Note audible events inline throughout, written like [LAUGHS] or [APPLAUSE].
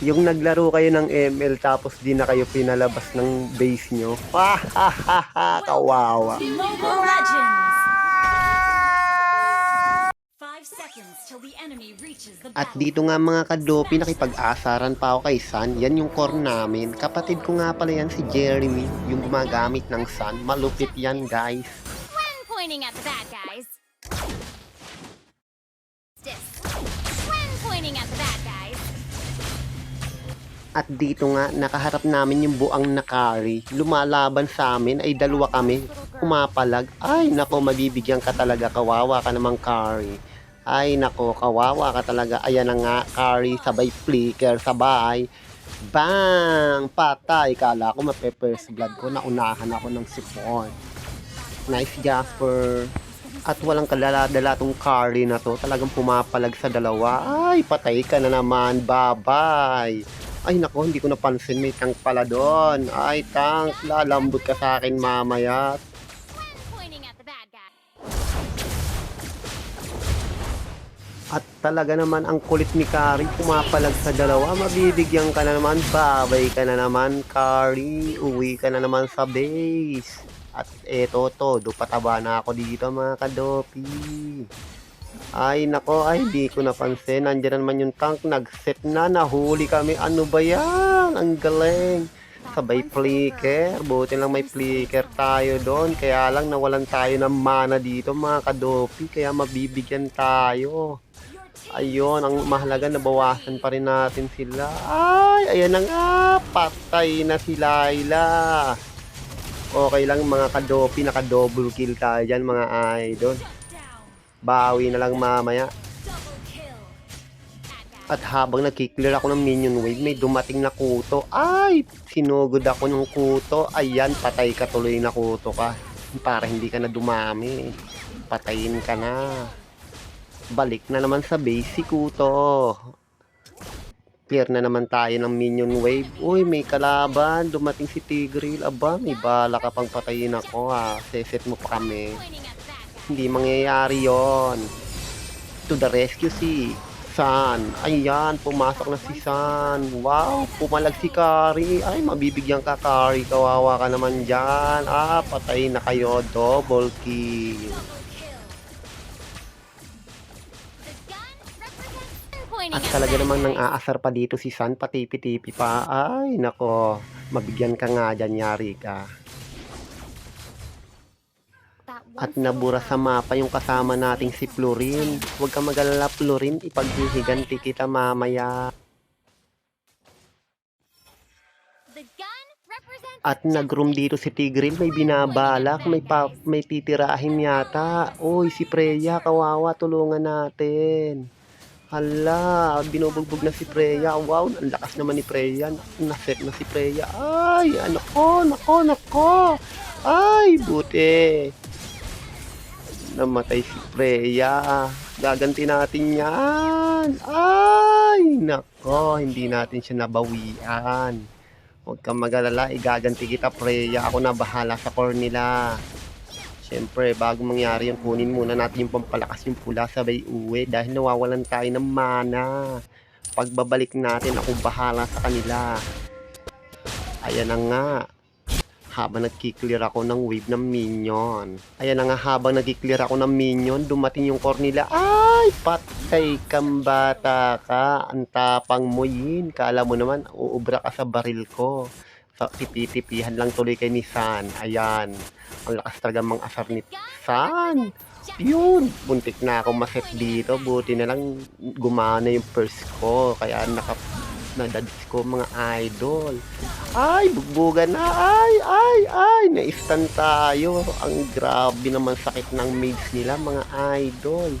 Yung naglaro kayo ng ML tapos di na kayo pinalabas ng base nyo. [LAUGHS] Kawawa. Mobile Legends! At dito nga mga kadopi, nakipag-asaran pa ako kay San. Yan yung core namin. Kapatid ko nga pala yan si Jeremy, yung gumagamit ng San. Malupit yan guys. When pointing at the bad guys. When pointing at the bad guys. At dito nga, nakaharap namin yung buang nakari. Lumalaban sa amin ay dalawa kami. Pumapalag. Ay, nako, mabibigyan ka talaga. Kawawa ka namang Kari. Ay, nako, kawawa ka talaga. Ayan na nga, Kari, sabay flicker, sabay. Bang! Patay. Kala ko mape-first blood ko. Naunahan ako ng support. Nice Jasper. At walang kalala-dala tong Kari na to. Talagang pumapalag sa dalawa. Ay, patay ka na naman. Bye-bye. Ay nako, hindi ko napansin may tank pala doon. Ay tank, lalambot ka sa akin mamaya. At talaga naman ang kulit ni Kari, pumapalag sa dalawa. Mabibigyan ka na naman, babay ka na naman, Kari. Uwi ka na naman sa base. At eto, todo, pataba na ako dito mga kadopi. Ay nako, ay di ko napansin. Nandiyan na naman yung tank, nag-set na, nahuli kami. Ano ba yan? Ang galing. Sabay flicker. Buti lang may flicker tayo doon. Kaya lang nawalan tayo ng mana dito mga kadopi. Kaya mabibigyan tayo. Ayun, ang mahalaga nabawasan pa rin natin sila. Ay, ayan na nga. Patay na si Laila. Okay lang mga kadopi, naka-double kill tayo dyan mga idol. Bawi na lang mamaya. At habang nagkiklear ako ng minion wave, may dumating na kuto. Ay! Sinugod ako ng kuto. Ayan, patay ka tuloy na kuto ka. Para hindi ka na dumami. Patayin ka na. Balik na naman sa base si kuto. Clear na naman tayo ng minion wave. Uy, may kalaban. Dumating si Tigril. Aba, may bala ka pang patayin ako ha. Seset mo pa kami. Hindi mangyayari yon. To the rescue si San. Ayan, pumasok na si San. Wow, pumalag si Kari. Ay, mabibigyan ka Kari. Kawawa ka naman dyan. Ah, patay na kayo. Double kill. At talaga namang nang aasar pa dito si San. Patipi-tipi pa. Ay, nako. Mabigyan ka nga dyan, yari ka. At nabura sa mapa yung kasama nating si Florin. Huwag ka magalala, Florin. Ipaghihiganti kita mamaya. At nag-room dito si Tigril, may binabalak, may pa, may titirahin yata. Oy, si Freya, kawawa, tulungan natin. Hala, binubugbog na si Freya. Wow, ang lakas naman ni Freya. Naset na si Freya. Ay, ano ko, nako, nako. Ay, buti. Namatay si Freya. Gaganti natin yan. Ay, nako, hindi natin siya nabawian. Huwag kang mag-alala, igaganti kita, Freya. Ako na bahala sa core nila. Siyempre, bago mangyari yung kunin muna natin yung pampalakas yung pula sabay uwi dahil nawawalan tayo ng mana. Pagbabalik natin, ako bahala sa kanila. Ayan na nga. Habang nagkiklear ako ng wave ng minion. Ayan na nga, habang nagkiklear ako ng minion, dumating yung core nila. Ay, patay kang bata ka. Ang tapang mo yin. Kala mo naman, uubra ka sa baril ko. Sa tipi-tipihan lang tuloy kay ni San. Ayan. Ang lakas talaga mang asar ni San. Yun, buntik na ako maset dito. Buti na lang gumana yung first ko. Kaya naka nadadis ko mga idol. Ay, bugbugan na. Ay, ay, ay. Na-stun tayo. Ang grabe naman sakit ng maids nila mga idol.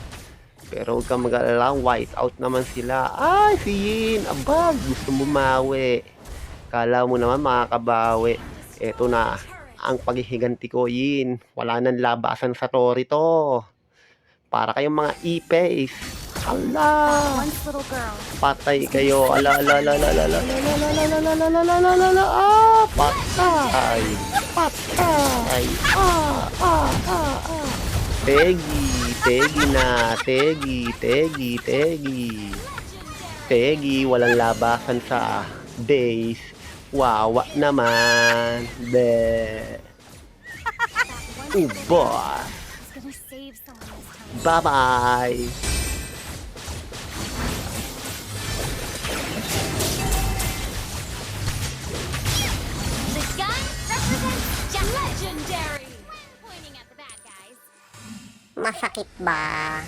Pero huwag kang mag-alala, white out naman sila. Ay, si Yin, aba, gusto bumawi. Kala mo naman makakabawi. Eto na, ang paghihiganti ko, Yin. Wala nang labasan sa tori to. Para kayong mga e-face. Ala! Patay kayo. Ala, ala, ala, ala, ala, ala, ala, ala, ala, ala, ala, ala, ala, ala, ala, ah, patay. Patay. Ah, ah, ah, ah. Tegi, tegi na, tegi, tegi, tegi. Peggy, walang labasan sa base. Wawa naman. Be. That one Masakit ba?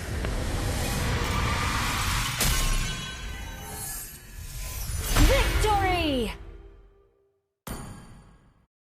Victory!